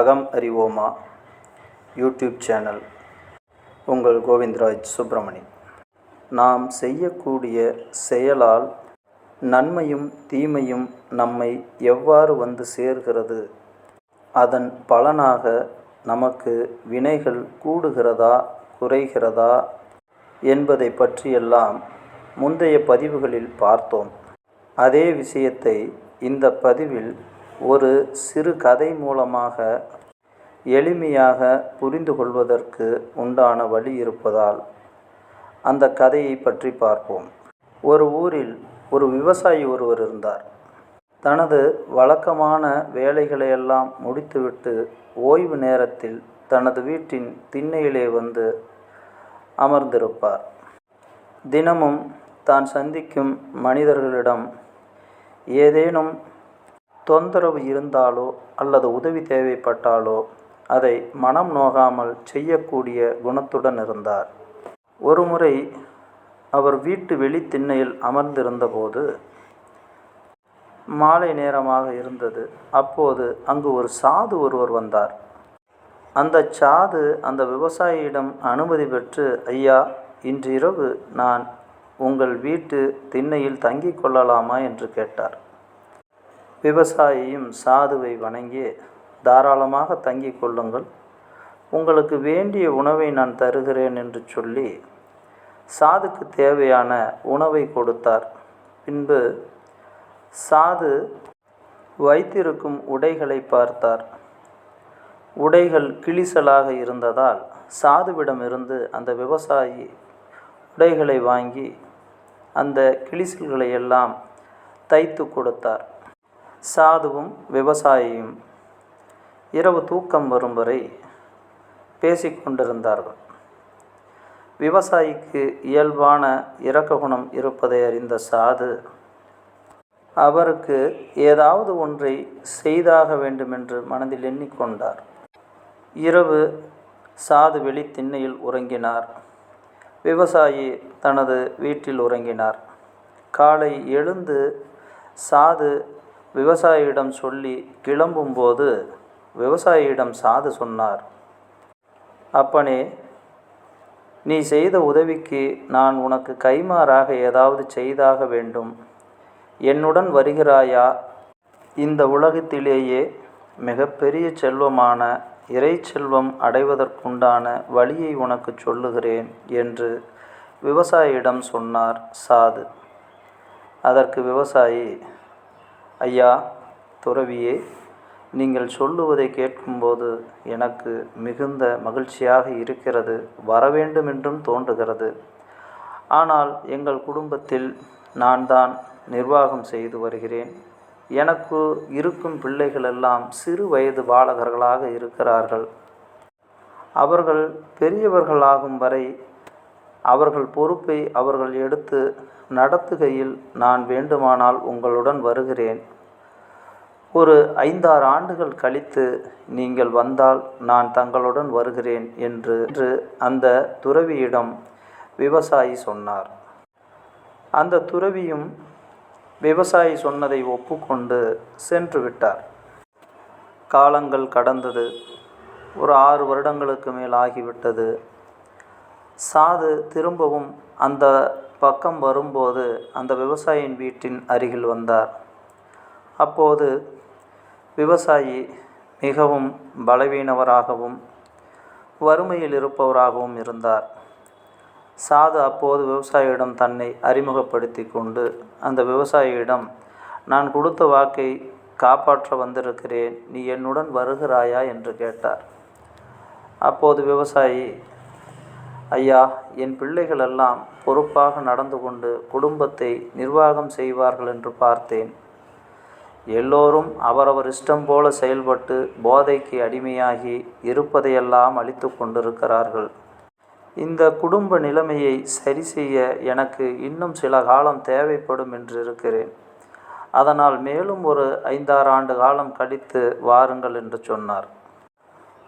அகம் அறிவோமா? YouTube channel. உங்கள் கோவிந்தராஜ் சுப்பிரமணி நாம் செய்யக்கூடிய செயலால் நன்மையும் தீமையும் நம்மை எவ்வாறு வந்து சேர்கிறது? அதன் பலனாக நமக்கு வினைகள் கூடுகிறதா குறைகிறதா என்பதை பற்றியெல்லாம் முந்தைய பதிவுகளில் பார்த்தோம். அதே விஷயத்தை இந்த பதிவில் ஒரு சிறு கதை மூலமாக எளிமையாக புரிந்து கொள்வதற்கு உண்டான வழி இருப்பதால் அந்த கதையை பற்றி பார்ப்போம். ஒரு ஊரில் ஒரு விவசாயி ஒருவர் இருந்தார். தனது வழக்கமான வேலைகளையெல்லாம் முடித்துவிட்டு ஓய்வு நேரத்தில் தனது வீட்டின் திண்ணையிலே வந்து அமர்ந்திருப்பார். தினமும் தான் சந்திக்கும் மனிதர்களிடம் ஏதேனும் தொந்தரவு இருந்தாலோ அல்லது உதவி தேவைப்பட்டாலோ அதை மனம் நோகாமல் செய்யக்கூடிய குணத்துடன் இருந்தார். ஒருமுறை அவர் வீட்டு வெளித்திண்ணையில் அமர்ந்திருந்தபோது மாலை நேரமாக இருந்தது. அப்போது அங்கு ஒரு சாது ஒருவர் வந்தார். அந்த சாது அந்த விவசாயியிடம் அனுமதி பெற்று ஐயா இன்றிரவு நான் உங்கள் வீட்டு திண்ணையில் தங்கிக் கொள்ளலாமா? என்று கேட்டார். விவசாயியும் சாதுவை வணங்கி தாராளமாக தங்கிக் கொள்ளுங்கள். உங்களுக்கு வேண்டிய உணவை நான் தருகிறேன் என்று சொல்லி சாதுக்கு தேவையான உணவை கொடுத்தார். பின்பு சாது வைத்திருக்கும் உடைகளை பார்த்தார். உடைகள் கிளிசலாக இருந்ததால் சாதுவிடமிருந்து அந்த விவசாயி உடைகளை வாங்கி அந்த கிளிசல்களை எல்லாம் தைத்து கொடுத்தார். சாதுவும் விவசாயியும் இரவு தூக்கம் வரும் வரை பேசிக்கொண்டிருந்தார்கள் விவசாயிக்கு இயல்பான இரக்க குணம் இருப்பதை அறிந்த சாது அவருக்கு ஏதாவது ஒன்றை செய்தாக வேண்டுமென்று மனதில் எண்ணிக்கொண்டார் இரவு சாது வெளி திண்ணையில் உறங்கினார். விவசாயி தனது வீட்டில் உறங்கினார். காலை எழுந்து சாது விவசாயியிடம் சொல்லி கிளம்பும்போது விவசாயியிடம் சாது சொன்னார். அப்பனே நீ செய்த உதவிக்கு நான் உனக்கு கைமாறாக ஏதாவது செய்தாக வேண்டும். என்னுடன் வருகிறாயா? இந்த உலகத்திலேயே மிகப்பெரிய செல்வமான இறை செல்வம் அடைவதற்குண்டான வழியை உனக்கு சொல்லுகிறேன் என்று விவசாயியிடம் சொன்னார் சாது. அதற்கு விவசாயி ஐயா துறவியே நீங்கள் சொல்லுவதை கேட்கும்போது எனக்கு மிகுந்த மகிழ்ச்சியாக இருக்கிறது வரவேண்டும் என்றும் தோன்றுகிறது. ஆனால் எங்கள் குடும்பத்தில் நான் தான் நிர்வாகம் செய்து வருகிறேன். எனக்கு இருக்கும் பிள்ளைகளெல்லாம் சிறு வயது பாலகர்களாக இருக்கிறார்கள். அவர்கள் பெரியவர்களாகும் வரை அவர்கள் பொறுப்பை அவர்கள் எடுத்து நடத்துகையில் நான் வேண்டுமானால் உங்களுடன் வருகிறேன். ஒரு ஐந்தாறு ஆண்டுகள் கழித்து நீங்கள் வந்தால் நான் தங்களுடன் வருகிறேன் என்று அந்த துறவியிடம் விவசாயி சொன்னார். அந்த துறவியும் விவசாயி சொன்னதை ஒப்புக்கொண்டு சென்று விட்டார். காலங்கள் கடந்தது. ஒரு ஆறு வருடங்களுக்கு மேல் ஆகிவிட்டது. சாது திரும்பவும் அந்த பக்கம் வரும்போது அந்த விவசாயியின் வீட்டின் அருகில் வந்தார். அப்போது விவசாயி மிகவும் பலவீனவராகவும் வறுமையில் இருப்பவராகவும் இருந்தார். சாது அப்போது விவசாயியிடம் தன்னை அறிமுகப்படுத்தி கொண்டு அந்த விவசாயியிடம் நான் கொடுத்த வாக்கை காப்பாற்ற வந்திருக்கிறேன் நீ என்னுடன் வருகிறாயா? என்று கேட்டார். அப்போது விவசாயி ஐயா என் பிள்ளைகளெல்லாம் பொறுப்பாக நடந்து கொண்டு குடும்பத்தை நிர்வாகம் செய்வார்கள் என்று பார்த்தேன். எல்லோரும் அவரவர் இஷ்டம் போல செயல்பட்டு போதைக்கு அடிமையாகி இருப்பதையெல்லாம் அழித்து கொண்டிருக்கிறார்கள். இந்த குடும்ப நிலைமையை சரி செய்ய எனக்கு இன்னும் சில காலம் தேவைப்படும் என்று இருக்கிறேன். அதனால் மேலும் ஒரு ஐந்தாறு ஆண்டு காலம் கழித்து வாருங்கள் என்று சொன்னார்.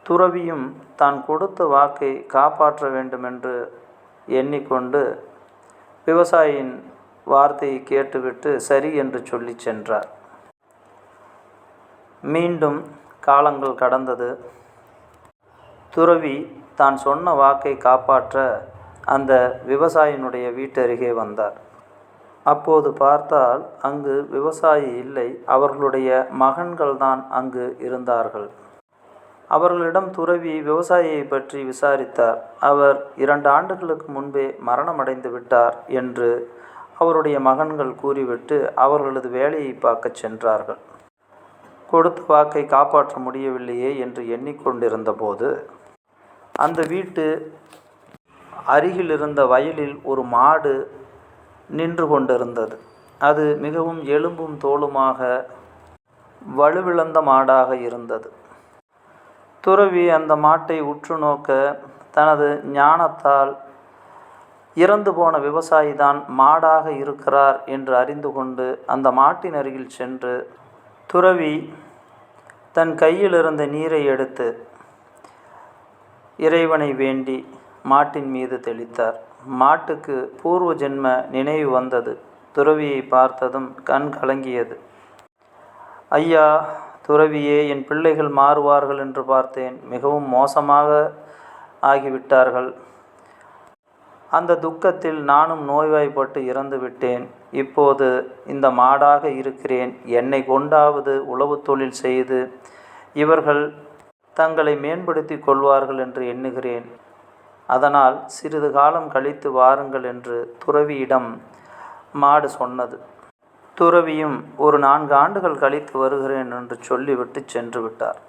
துறவியும் தான் கொடுத்த வாக்கை காப்பாற்ற வேண்டுமென்று எண்ணிக்கொண்டு விவசாயியின் வார்த்தையை கேட்டுவிட்டு சரி என்று சொல்லி சென்றார். மீண்டும் காலங்கள் கடந்தது. துறவி தான் சொன்ன வாக்கை காப்பாற்ற அந்த விவசாயினுடைய வீட்டருகே வந்தார். அப்போது பார்த்தால் அங்கு விவசாயி இல்லை அவர்களுடைய மகன்கள்தான் அங்கு இருந்தார்கள். அவர்களிடம் துறவி விவசாயியை பற்றி விசாரித்தார். அவர் இரண்டு ஆண்டுகளுக்கு முன்பே மரணமடைந்து விட்டார் என்று அவருடைய மகன்கள் கூறிவிட்டு அவர்களது வேலையை பார்க்கச் சென்றார்கள். கொடுத்த வாக்கை காப்பாற்ற முடியவில்லையே என்று எண்ணிக்கொண்டிருந்தபோது அந்த வீட்டு அருகில் இருந்த வயலில் ஒரு மாடு நின்று கொண்டிருந்தது. அது மிகவும் எலும்பும் தோலுமாக வலுவிழந்த மாடாக இருந்தது. துறவி அந்த மாட்டை உற்று நோக்க தனது ஞானத்தால் இறந்து போன விவசாயி தான் மாடாக இருக்கிறார் என்று அறிந்து கொண்டு அந்த மாட்டின் அருகில் சென்று துறவி தன் கையில் இருந்த நீரை எடுத்து இறைவனை வேண்டி மாட்டின் மீது தெளித்தார். மாட்டுக்கு பூர்வ ஜென்ம நினைவு வந்தது. துறவியை பார்த்ததும் கண் கலங்கியது. ஐயா துறவியே என் பிள்ளைகள் மாறுவார்கள் என்று பார்த்தேன். மிகவும் மோசமாக ஆகிவிட்டார்கள். அந்த துக்கத்தில் நானும் நோய்வாய்ப்பட்டு இறந்து விட்டேன். இப்போது இந்த மாடாக இருக்கிறேன். என்னை கொண்டாவது உளவு தொழில் செய்து இவர்கள் தங்களை மேம்படுத்தி கொள்வார்கள் என்று எண்ணுகிறேன். அதனால் சிறிது காலம் கழித்து வாருங்கள் என்று துறவியிடம் மாடு சொன்னது. துறவியும் ஒரு நான்கு ஆண்டுகள் கழித்து வருகிறேன் என்று சொல்லிவிட்டு சென்று விட்டார்.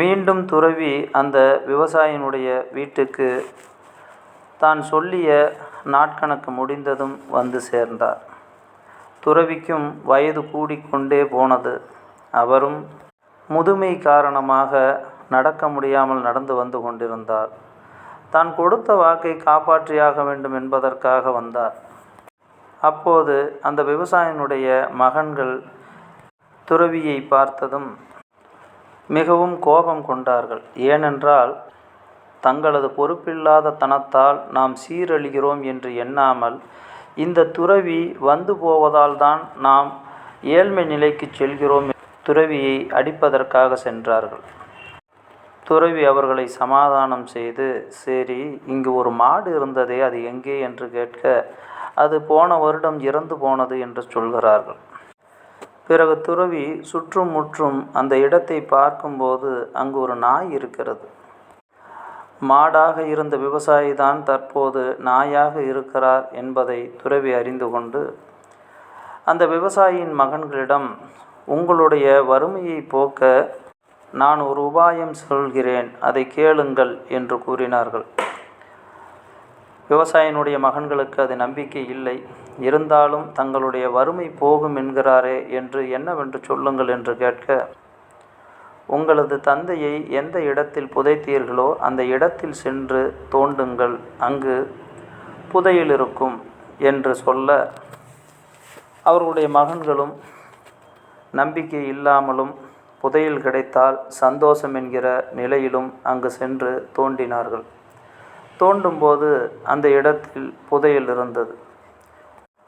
மீண்டும் துறவி அந்த விவசாயினுடைய வீட்டுக்கு தான் சொல்லிய நாட்கணக்கு முடிந்ததும் வந்து சேர்ந்தார். துறவிக்கும் வயது கூடிக்கொண்டே போனது. அவரும் முதுமை காரணமாக நடக்க முடியாமல் நடந்து வந்து கொண்டிருந்தார். தான் கொடுத்த வாக்கை காப்பாற்றியாக வேண்டும் என்பதற்காக வந்தார். அப்போது அந்த விவசாயினுடைய மகன்கள் துறவியை பார்த்ததும் மிகவும் கோபம் கொண்டார்கள். ஏனென்றால் தங்களது பொறுப்பில்லாத தனத்தால் நாம் சீரழிகிறோம் என்று எண்ணாமல் இந்த துறவி வந்து போவதால் தான் நாம் ஏழ்மை நிலைக்கு செல்கிறோம் துறவியை அடிப்பதற்காக சென்றார்கள். துறவி அவர்களை சமாதானம் செய்து சரி இங்கு ஒரு மாடு இருந்ததே அது எங்கே? என்று கேட்க அது போன வருடம் இறந்து போனது என்று சொல்கிறார்கள். பிறகு துறவி சுற்றும் முற்றும் அந்த இடத்தை பார்க்கும்போது அங்கு ஒரு நாய் இருக்கிறது. மாடாக இருந்த விவசாயி தான் தற்போது நாயாக இருக்கிறார் என்பதை துறவி அறிந்து கொண்டு அந்த விவசாயியின் மகன்களிடம் உங்களுடைய வறுமையை போக்க நான் ஒரு உபாயம் சொல்கிறேன் அதை கேளுங்கள் என்று கூறினார்கள். விவசாயினுடைய மகன்களுக்கு அது நம்பிக்கை இல்லை. இருந்தாலும் தங்களுடைய வறுமை போகும் என்கிறாரே என்று என்னவென்று சொல்லுங்கள் என்று கேட்க உங்களது தந்தையை எந்த இடத்தில் புதைத்தீர்களோ அந்த இடத்தில் சென்று தோண்டுங்கள். அங்கு புதையில் இருக்கும் என்று சொல்ல அவர்களுடைய மகன்களும் நம்பிக்கை இல்லாமலும் புதையில் கிடைத்தால் சந்தோஷம் என்கிற நிலையிலும் அங்கு சென்று தோண்டினார்கள். தோண்டும்போது அந்த இடத்தில் புதையல் இருந்தது.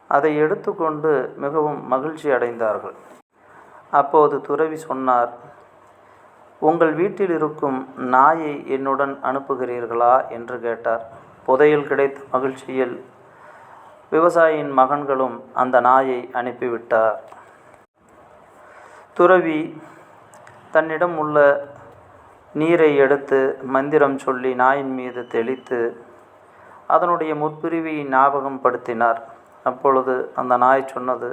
அதை எடுத்துக்கொண்டு மிகவும் மகிழ்ச்சி அடைந்தார்கள். அப்போது துறவி சொன்னார் உங்கள் வீட்டில் இருக்கும் நாயை என்னுடன் அனுப்புகிறீர்களா? என்று கேட்டார். புதையல் கிடைத்த மகிழ்ச்சியில் விவசாயியின் மகன்களும் அந்த நாயை அனுப்பிவிட்டார். துறவி தன்னிடம் உள்ள நீரை எடுத்து மந்திரம் சொல்லி நாயின் மீது தெளித்து அதனுடைய முற்பிரிவை ஞாபகம் படுத்தினார் அப்பொழுது அந்த நாய் சொன்னது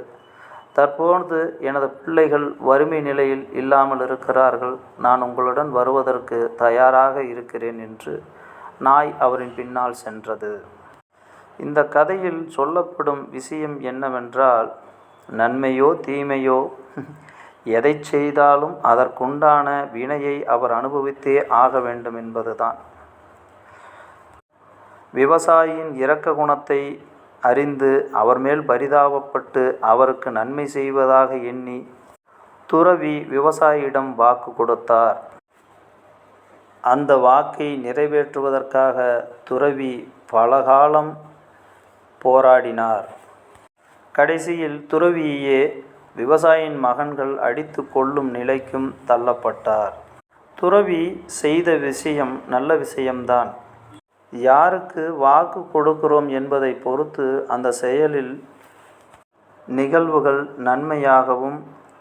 தற்போது எனது பிள்ளைகள் வறுமை நிலையில் இல்லாமல் இருக்கிறார்கள். நான் உங்களுடன் வருவதற்கு தயாராக இருக்கிறேன் என்று நாய் அவரின் பின்னால் சென்றது. இந்த கதையில் சொல்லப்படும் விஷயம் என்னவென்றால் நன்மையோ தீமையோ எதை செய்தாலும் அதற்குண்டான வினையை அவர் அனுபவித்தே ஆக வேண்டும் என்பதுதான். விவசாயியின் இரக்க குணத்தை அறிந்து அவர் மேல் பரிதாபப்பட்டு அவருக்கு நன்மை செய்வதாக எண்ணி துறவி விவசாயியிடம் வாக்கு கொடுத்தார். அந்த வாக்கை நிறைவேற்றுவதற்காக துறவி பலகாலம் போராடினார். கடைசியில் துறவியே விவசாயியின் மகன்கள் அடித்து கொள்ளும் நிலைக்கும் தள்ளப்பட்டார். துறவி செய்த விஷயம் நல்ல விஷயம்தான். யாருக்கு வாக்கு கொடுக்கிறோம் என்பதை பொறுத்து அந்த செயலில் நிகழ்வுகள் நன்மையாகவும்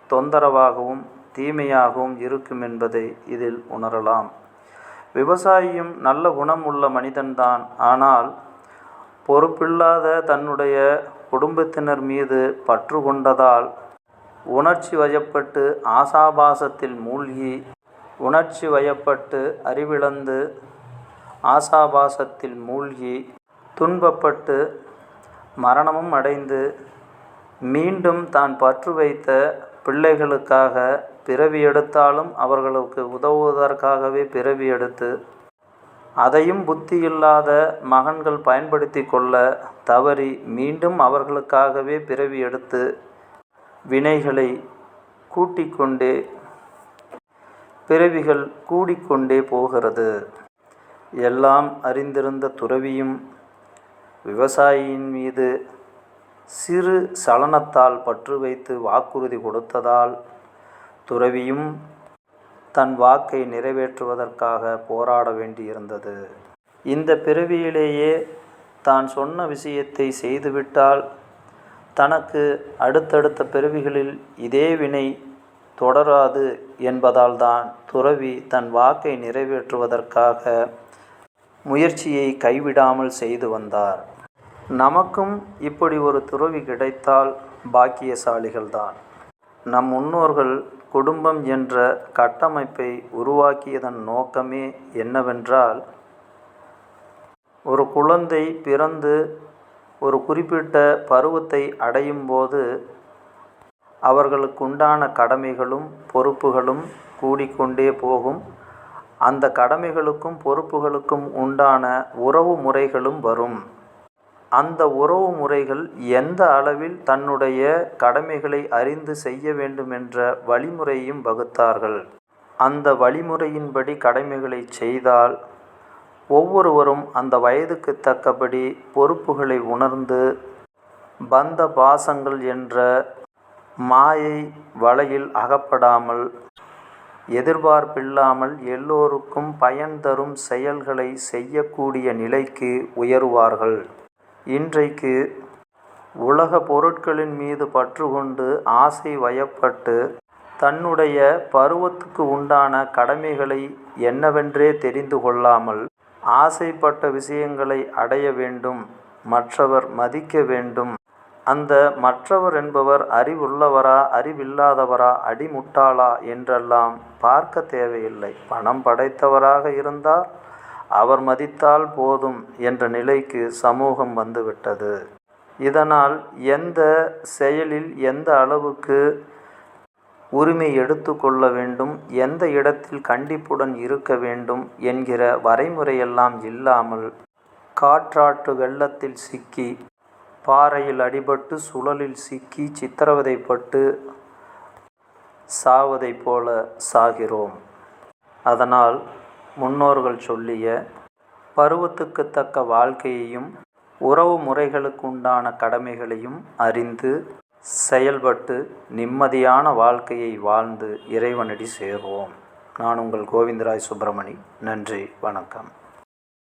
தொந்தரவாகவும் தீமையாகவும் இருக்கும் என்பதை இதில் உணரலாம். விவசாயியும் நல்ல குணம் உள்ள மனிதன்தான். ஆனால் பொறுப்பில்லாத தன்னுடைய குடும்பத்தினர் மீது பற்று கொண்டதால் உணர்ச்சி வயப்பட்டு ஆசாபாசத்தில் மூழ்கி உணர்ச்சி வயப்பட்டு அறிவிழந்து ஆசாபாசத்தில் மூழ்கி துன்பப்பட்டு மரணமும் அடைந்து மீண்டும் தான் பற்று வைத்த பிள்ளைகளுக்காக பிறவி எடுத்தாலும் அவர்களுக்கு உதவுவதற்காகவே பிறவி எடுத்து அதையும் புத்தி இல்லாத மகன்கள் பயன்படுத்தி கொள்ள தவறி மீண்டும் அவர்களுக்காகவே பிறவி எடுத்து வினைகளை கூட்டிக்கொண்டே பிறவிகள் கூடிக்கொண்டே போகிறது. எல்லாம் அறிந்திருந்த துறவியும் விவசாயியின் மீது சிறு சலனத்தால் பற்று வைத்து வாக்குறுதி கொடுத்ததால் துறவியும் தன் வாக்கை நிறைவேற்றுவதற்காக போராட வேண்டியிருந்தது. இந்த பிறவியிலேயே தான் சொன்ன விஷயத்தை செய்துவிட்டால் தனக்கு அடுத்தடுத்த பிறவிகளில் இதே வினை தொடராது என்பதால் தான் துறவி தன் வாக்கை நிறைவேற்றுவதற்காக முயற்சியை கைவிடாமல் செய்து வந்தார். நமக்கும் இப்படி ஒரு துறவி கிடைத்தால் பாக்கியசாலிகள்தான். நம் முன்னோர்கள் குடும்பம் என்ற கட்டமைப்பை உருவாக்கியதன் நோக்கமே என்னவென்றால் ஒரு குழந்தை பிறந்து ஒரு குறிப்பிட்ட பருவத்தை அடையும் போது அவர்களுக்குண்டான கடமைகளும் பொறுப்புகளும் கூடிக்கொண்டே போகும். அந்த கடமைகளுக்கும் பொறுப்புகளுக்கும் உண்டான உறவு முறைகளும் வரும். அந்த உறவு முறைகள் எந்த அளவில் தன்னுடைய கடமைகளை அறிந்து செய்ய வேண்டுமென்ற வழிமுறையும் வகுத்தார்கள். அந்த வழிமுறையின்படி கடமைகளை செய்தால் ஒவ்வொருவரும் அந்த வயதுக்கு தக்கபடி பொறுப்புகளை உணர்ந்து பந்த பாசங்கள் என்ற மாயை வலையில் அகப்படாமல் எதிர்பார்ப்பில்லாமல் எல்லோருக்கும் பயன் தரும் செயல்களை செய்யக்கூடிய நிலைக்கு உயருவார்கள். இன்றைக்கு உலக பொருட்களின் மீது பற்று கொண்டு ஆசை வயப்பட்டு தன்னுடைய பருவத்துக்கு உண்டான கடமைகளை என்னவென்றே தெரிந்து கொள்ளாமல் ஆசைப்பட்ட விஷயங்களை அடைய வேண்டும் மற்றவர் மதிக்க வேண்டும். அந்த மற்றவர் என்பவர் அறிவுள்ளவரா அறிவில்லாதவரா அடிமுட்டாளா என்றெல்லாம் பார்க்க தேவையில்லை. பணம் படைத்தவராக இருந்தால் அவர் மதித்தால் போதும் என்ற நிலைக்கு சமூகம் வந்துவிட்டது. இதனால் எந்த செயலில் எந்த அளவுக்கு உரிமை எடுத்து கொள்ள வேண்டும் எந்த இடத்தில் கண்டிப்புடன் இருக்க வேண்டும் என்கிற வரைமுறையெல்லாம் இல்லாமல் காற்றாற்று வெள்ளத்தில் சிக்கி பாறையில் அடிபட்டு சுழலில் சிக்கி சித்திரவதைப்பட்டு சாவதைப் போல சாகிறோம். அதனால் முன்னோர்கள் சொல்லிய பருவத்துக்கு தக்க வாழ்க்கையையும் உறவு முறைகளுக்குண்டான கடமைகளையும் அறிந்து செயல்பட்டு நிம்மதியான வாழ்க்கையை வாழ்ந்து இறைவனடி சேர்வோம். நான் உங்கள் கோவிந்தராய் சுப்பிரமணி. நன்றி வணக்கம்.